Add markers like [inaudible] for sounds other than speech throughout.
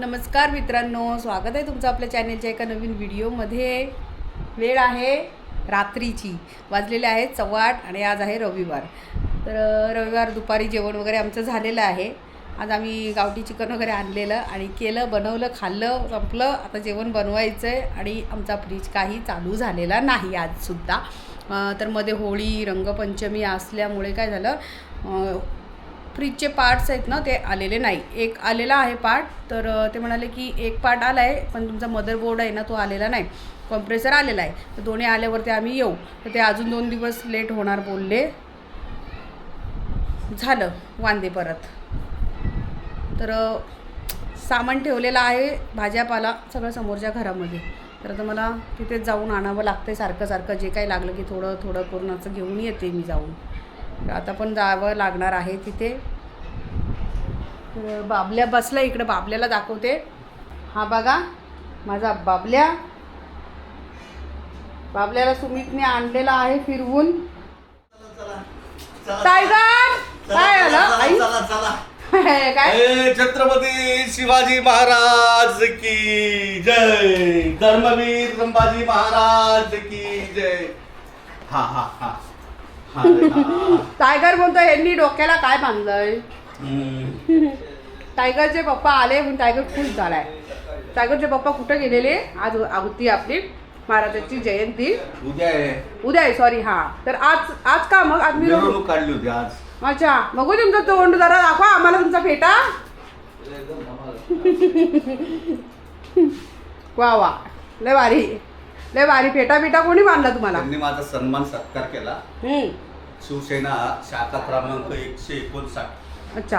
नमस्कार मित्रांनो स्वागत आहे तुमचं आपल्या चॅनेलच्या एका नवीन व्हिडिओमध्ये. वेळ आहे रात्रीची वाजलेले आहेत चव्हाट आणि आज आहे रविवार. तर रविवार दुपारी जेवण वगैरे आमचं झालेलं आहे. आज आम्ही गावठी चिकन वगैरे आणलेलं आणि केलं बनवलं खाल्लं संपलं. आता जेवण बनवायचं आहे आणि आमचा फ्रीज काही चालू झालेला नाही आजसुद्धा. तर मध्ये होळी रंगपंचमी असल्यामुळे काय झालं फ्रीजचे पार्ट्स आहेत ना ते आलेले नाही. एक आलेला आहे पार्ट तर ते म्हणाले की एक पार्ट आला आहे पण तुमचा मदरबोर्ड आहे ना तो आलेला नाही. कॉम्प्रेसर आलेला आहे. तर दोन्ही आल्यावरती आम्ही येऊ. तर ते अजून दोन दिवस लेट होणार बोलले. झालं. वांदे परत. तर सामान ठेवलेलं आहे भाज्यापाला सगळं समोरच्या घरामध्ये. तर आता मला तिथेच जाऊन आणावं लागतं सारखं सारखं. जे काही लागलं की थोडं थोडं करून असं घेऊन येते मी जाऊन. आता पण जावं लागणार आहे तिथे. तर बाबल्या बसला इकडं बाबल्याला दाखवते. हा बघा माझा बाबल्या. बाबल्याला सुमितने आणलेला आहे फिरवून. टायगर काय आलं आई? काय? छत्रपती शिवाजी महाराज की जय. धर्मवीर संभाजी महाराज की जय. हा हा हा. [laughs] टायगर म्हणतो यांनी डोक्याला काय बांधलंय. [laughs] टायगरचे पप्पा आले म्हणून टायगर खुश झालाय. टायगरचे पप्पा कुठे गेलेले? आज होती आपली. महाराजांची जयंती. उद्या आहे. उद्या आहे सॉरी हा. तर आज आज का मग? आज मिरवणूक काढली होती आज. अच्छा बघू तुमचं तोंड जरा दाखवा आम्हाला तुमचा फेटा. वा वा. लय भारी. लय भारी. फेटा फेटा कोणी बांधला तुम्हाला? त्यांनी माझा सन्मान सत्कार केला. हम्म, शिवसेना शाखा क्रमांक एकशे एकोणसाठ. अच्छा.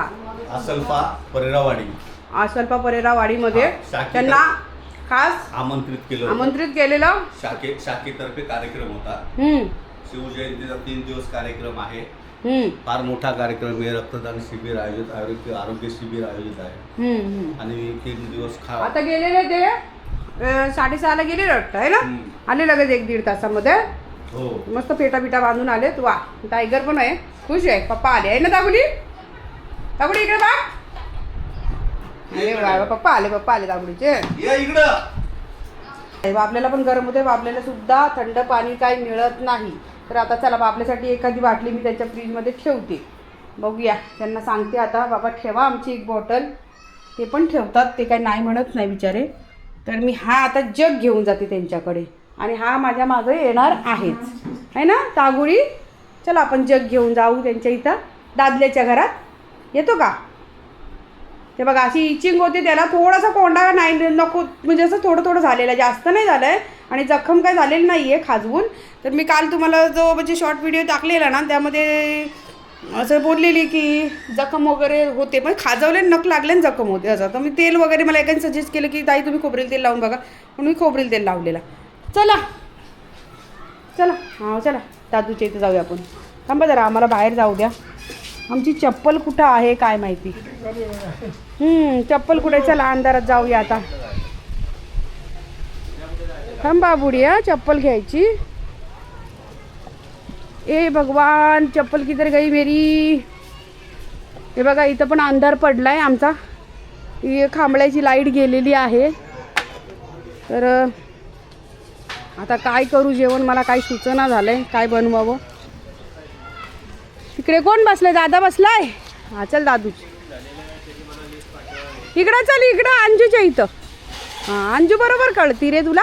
असल्फा परिरावाडी. आसल्पा परेरा वाडीमध्ये हा, शाखेत- त्यांना खास आमंत्रित केलं होतं. आमंत्रित केलेलं? शाखे शाखेतर्फे कार्यक्रम होता. हम्म, शिवजयंतीचा तीन दिवस कार्यक्रम आहे. हम्म, फार मोठा कार्यक्रम आहे. रक्तदान शिबिर आयोजित आरोग्य आरोग्य शिबिर आयोजित आहे. हम्म, हम्म. आणि तीन दिवस खा आता गेलेले ते अं, साडेसहाला गेलेले वाटतं आहे ना. आले लगेच एक दीड तासामध्ये. हो. मस्त फेटा बिटा बांधून आलेत. वा टायगर पण आहे. खुश आहे. पप्पा आले. आहे ना दाबुली दाबुली इकडे बा अरे वा पप्पा आले पप्पा आले दाबुलीचे या इकडं. आपल्याला पण गरम होते आपल्याला सुद्धा थंड पाणी काही मिळत नाही. तर आता चला आपल्यासाठी एखादी बाटली मी त्यांच्या फ्रीजमध्ये ठेवते. बघूया त्यांना सांगते आता बाबा ठेवा आमची एक बॉटल. ते पण ठेवतात ते काही नाही म्हणत नाही बिचारे. तर मी हा आता जग घेऊन जाते त्यांच्याकडे. आणि हा माझ्या मागे येणार आहेच. आहे ना तागुळी चला आपण जग घेऊन जाऊ त्यांच्या इथं दादल्याच्या घरात. येतो का? ते बघा अशी इचिंग होते त्याला थोडासा कोंडा नाही नको म्हणजे असं थोडं थोडं झालेलं आहे जास्त नाही झालं आहे आणि जखम काय झालेली नाही आहे खाजवून. तर मी काल तुम्हाला जो म्हणजे शॉर्ट व्हिडिओ टाकलेला ना त्यामध्ये असं बोललेली की जखम वगैरे होते पण खाजवले नक लागले आणि जखम होते असं. तर मी तेल वगैरे मला एकाने सजेस्ट केलं की ताई तुम्ही खोबरेल तेल लावून बघा. म्हणून मी खोबरेल तेल लावलेला. चला. चला. हां चला. दादूच्या इथं जाऊया आपण. थांबा जरा आम्हाला बाहेर जाऊ द्या. आमची चप्पल कुठं आहे काय माहिती? चप्पल कुठे चला अंधारात जाऊया आता. थांबा बुडी हा चप्पल घ्यायची. ए भगवान चप्पल किधर गई मेरी. हे बघा इथं पण अंधार पडला आहे आमचा. ही खांबळ्याची लाइट गेलेली आहे. तर आता काय करू जेवण? मला काही सूचना आहे काय बनवावं? इकडे कोण बसलाय? दादा बसलाय? हा चल दादू इकडं चल इकडं अंजूच्या इथं. हां अंजू बरोबर कळती रे तुला?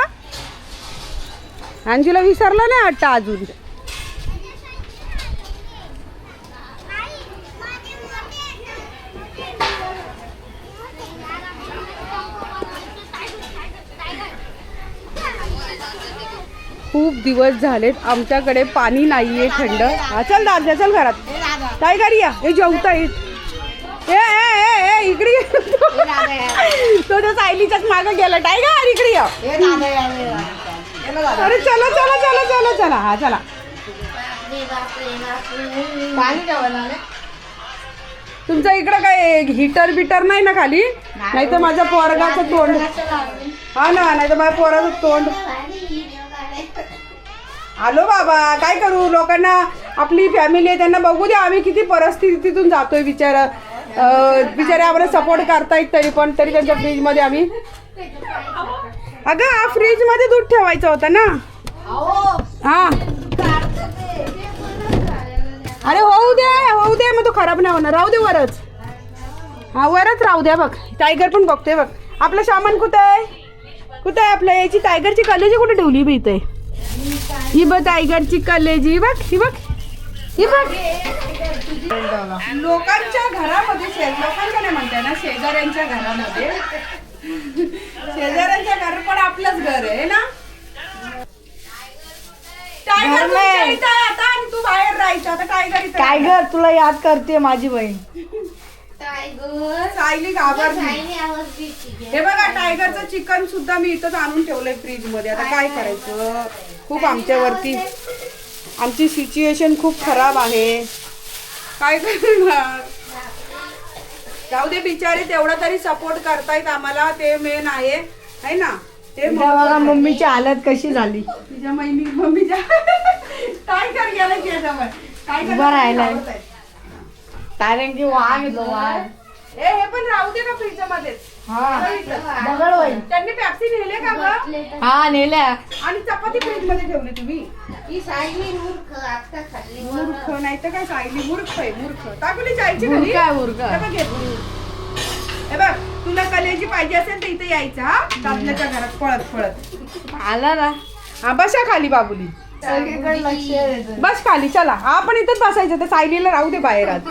अंजूला विसरलं नाही वाटतं अजून खूप दिवस झालेत. आमच्याकडे पाणी नाहीये थंड. हा चल दादा चल घरात. काय करी या. हे जेवता येत ए ए ए ए इकडे. तो त्या सायलीच्याच मागं गेला. टायगर इकडे या. अरे चला चला चला चला चला. हा चला. तुमचं इकडं काय हिटर बिटर नाही ना खाली? नाही. तर माझ्या पोरगाचं तोंड. हा ना नाही तर माझ्या पोराचं तोंड. आलो बाबा काय करू? लोकांना आपली फॅमिली आहे त्यांना बघू द्या आम्ही किती परिस्थितीतून जातोय बिचारा बिचारे आम्हाला सपोर्ट करतायत तरी पण तरी त्यांच्या फ्रीजमध्ये आम्ही अगं हा फ्रीजमध्ये दूध ठेवायचं होतं ना? हा. अरे होऊ दे होऊ दे मग तो खराब नाही होणार. राहू दे वरच. हा वरच राहू द्या बघ. टायगर पण बघतोय बघ. आपलं सामान कुठं आहे? कुठं आहे आपलं? याची टायगरची कलेजी कुठे ठेवली बी इथे? ही बघ टायगरची कलेजी ही बघ ही बघ. ही बघ. लोकांच्या घरामध्ये शे- लोकांच्या नाही म्हणताय ना शेजाऱ्यांच्या घरामध्ये. शेजाऱ्यांच्या घर पण आपलंच घर आहे ना? टायगर तुमच्या इथं आहे आता आणि तू बाहेर राहायचं आता टायगर इथं तुला याद करते माझी बहीण. सायली घाबरली. हे बघा टायगरचं चिकन सुद्धा मी इथंच आणून ठेवलंय फ्रीजमध्ये आता काय करायचं? खूप आमच्यावरती आमची सिच्युएशन खूप खराब आहे काय करणार जाऊ दे बिचारे तेवढा तरी सपोर्ट करतायत आम्हाला ते मेन आहे है ना ते बघा. मम्मीची हालत कशी झाली तिच्या महिनी मम्मीच्या काय कर गेला की याच्यावर? काय? उभा राहिलाय. कारण की वाघ येतो वाघ ए हे पण राहू दे का फ्रीज मध्येच हा. दगड होईल त्यांनी पॅप्सी नेले का ग? हा नेल्या. आणि चपाती फ्रीजमध्ये ठेवली तुम्ही. मूर्ख नाही तर काय सायली? मूर्ख आहे मूर्ख. टाकली जायची घरी? उरका उरका हे बघ हे. हे तुला कलेजी पाहिजे असेल तर इथे यायचं हा? दादल्याच्या घरात पळत पळत. आला ना. हा बसा खाली बाबुली. सगळीकडे लक्ष द्यायचं. बस खाली चला. हा पण इथंच बसायचं तर सायलीला राहू दे बाहेर आज.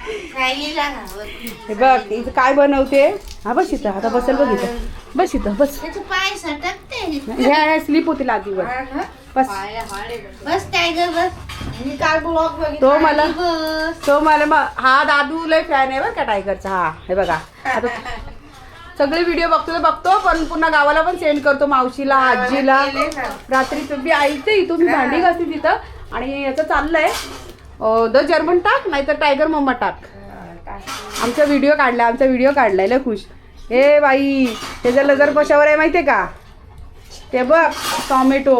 हे बघ इथं काय बनवते? हा बस इथं आता बसेल बघ इथं. बस इथं बस. पाय सटकते. स्लिप होती लादीवर. बस. बस टायगर बस. काल ब्लॉग तो मला तो मला हा दादू लय फॅन आहे बरं का टायगरचा हा हे बघा. आता सगळे व्हिडिओ बघतो तर बघतो पण पुन्हा गावाला पण सेंड करतो मावशीला आजीला. रात्री तुम्ही आईचे इथून भांडी घासते तिथं. आणि याचं चाललंय. द जर्मन टाक नाहीतर टायगर मम्मा टाक. आमचा व्हिडिओ काढलाय आमचा व्हिडिओ काढलाय ल खुश. हे बाई त्याचा लजर कशावर आहे माहितीये का? ते बघ टॉमॅटो.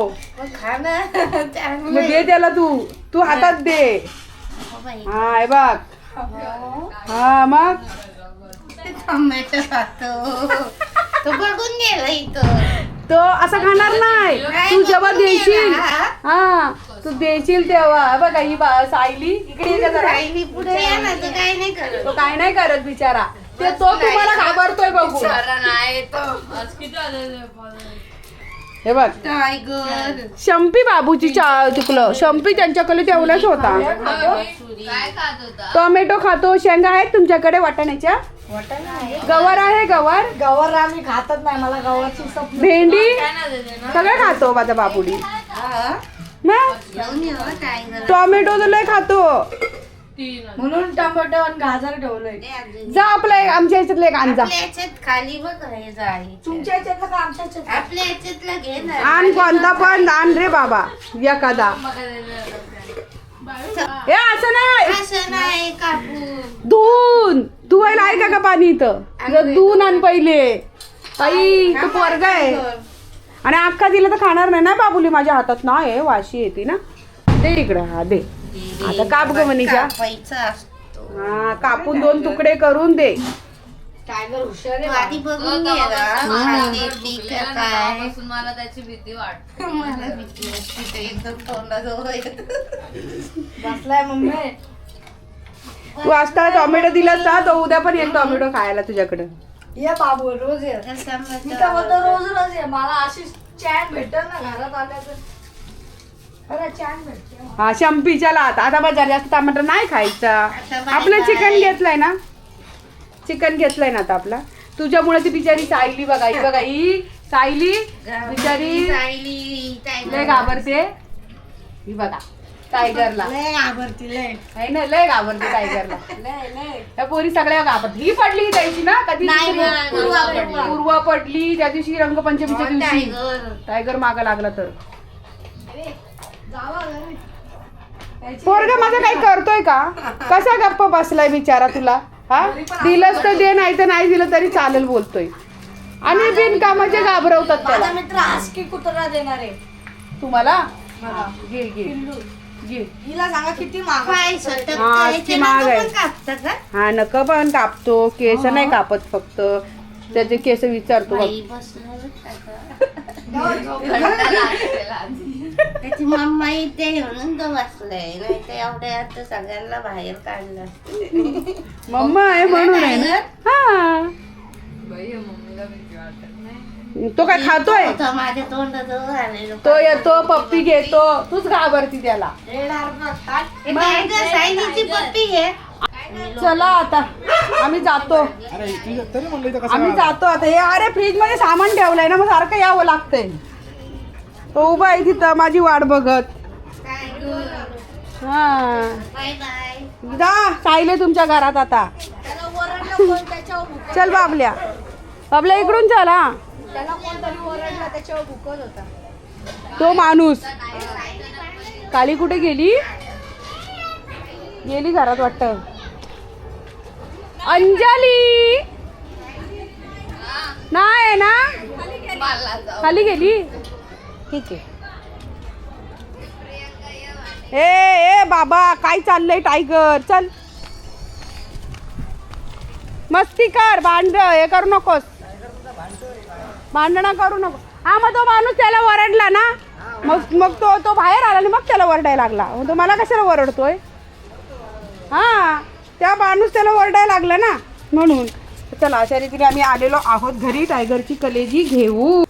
दे त्याला तू तू हातात दे. हा हे बघ. हा मग? टॉमॅटो तो बघून गेला तो असं खाणार नाही. तू जेव्हा देशील हा. तू देशील तेव्हा. बघा ही बा- सायली इकडे ये जरा. राहिली पुढे या ना तो काय नाही करत. तो काय नाही करत बिचारा. ते तो तुम्हाला घाबरतोय बघू. नाही तो. हे बघ. टायगर शंपी बाबूची चा चुकलं शंपी त्यांच्याकडे तेवढाच होता. काय खात? होता? टोमॅटो खातो. शेंगा आहेत तुमच्याकडे वाटाण्याच्या? गवार आहे गवार? गवर आम्ही खातच नाही. मला गवारची सप भेंडी? सगळं खातो माझा बाबुडी घेऊन ये हो टायगर टोमॅटो तर लय खातो. म्हणून टोमॅटो आणि गाजर ठेवलंय. जा आपला एक आमच्या ह्याच्यातलं एक आपल्या याच्यात खाली बघ हे तुमच्या याच्यातलं का आमच्या याच्यातलं? आपल्या याच्यातला घे ना. आण कोणता पण आण रे बाबा एखादा. हे असं नाही. असं नाही धुवून. धुवायला आहे का का पाणी इथं? जर धुवून आण पहिले. ताई तो पोरगा आहे. आणि अख्खा दिला तर खाणार नाही ना बाबुली माझ्या हातात? ना आहे वाशी येते ना. दे इकडं हा दे. आता काप ग मनीषा हा कापून दोन तुकडे करून दे. टायगर हुशार तू आहे आधी बघून घे ना खाली येते का काय? मला त्याची भीती वाटते. मला भीती वाटते ते एकदम तोंडाजवळ येतं. बसलाय मम्मी. तू आता टोमॅटो दिलास ना तो उद्या पण येईल टोमॅटो खायला तुझ्याकडं. ये बाबू रोज ये. मी तर म्हणतो? रोज रोज ये. मला अशी चॅन भेटेल ना घरात आल्याचं खरं चॅन भेटते. हा शंपी चला आता आता बाजार जास्त टमाटर नाही खायचा. आपलं. चिकन घेतलंय ना? चिकन घेतलंय ना आता आपला? तुझ्यामुळे ती बिचारी सायली बघा ही बघा ही सायली बिचारी. लय घाबरते. ही बघा. टायगरला. लय घाबरती लय. आहे ना लय घाबरते टायगरला. त्या पोरी सगळ्या घाबरते. ही पडली ही द्यायची ना कधी नाही, दुसरी? नाही, पूर्वा पडली. पूर्वा पडली. त्या दिवशी रंगपंचमीच्या हो, दिवशी टायगर. टायगर माग लागला तर. पोरगा माझा काही करतोय का? कसा गप्प बसलाय बिचारा तुला? हा? दिलंच तर दे नाही तर नाही दिलं तरी चालेल बोलतोय. आणि बिनकामाचे घाबरवतात माझा मित्र कुत्रा देणार. आहे तुम्हाला घे घे. घे हिला सांगा किती महाग काय स्वतः हा, ती ते महाग नका आहे. पण कापता का? हा नक पण कापतो केस नाही कापत फक्त. त्याचे केस विचारतो बघ. बाई. [laughs] त्याची मम्मा इथे म्हणून तो बसलाय नाही तर एवढ्या आता सगळ्यांना बाहेर काढलं. मम्मा आहे म्हणून आहे ना? हा. वाटत नाही तो काय खातोय? होतं माझ्या तो येतो पप्पी घेतो तूच घाबरती त्याला. पप्पी घे. चला आता. आम्ही जातो. अरे तुझं तरी म्हणलं इथं कसं आम्ही जातो आता. हे अरे फ्रीजमध्ये सामान ठेवलंय ना मग सारखं यावं लागतंय. तो उभा आहे तिथं माझी वाट बघत. हा. बाय बाय जा सायले तुमच्या घरात आता. चल बाबल्या. बाबल्या इकडून चल. त्याला कोणतरी ओरडला त्याच्यावर भुकत होता. तो माणूस. काली कुठे गेली? गेली घरात वाटत. अंजली! नाही ना? खाली गेली? ठीक आहे. ए ए बाबा काय चाललंय टायगर? चल. मस्ती कर भांड हे करू नकोस. भांडणं करू नको. हा मग तो माणूस त्याला ओरडला ना मग मग तो तो बाहेर आला आणि मग त्याला ओरडायला लागला. मग तो मला कशाला ओरडतोय हां त्या माणूस त्याला ओरडायला लागला ना म्हणून. चला अशा रीतीने आम्ही आलेलो आहोत घरी टायगरची कलेजी घेऊ.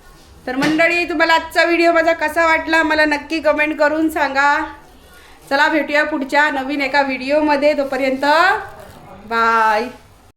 तर मंडळी तुम्हाला आजचा व्हिडिओ माझा कसा वाटला मला नक्की कमेंट करून सांगा. चला भेटूया पुढच्या नवीन एका व्हिडिओमध्ये. तोपर्यंत बाय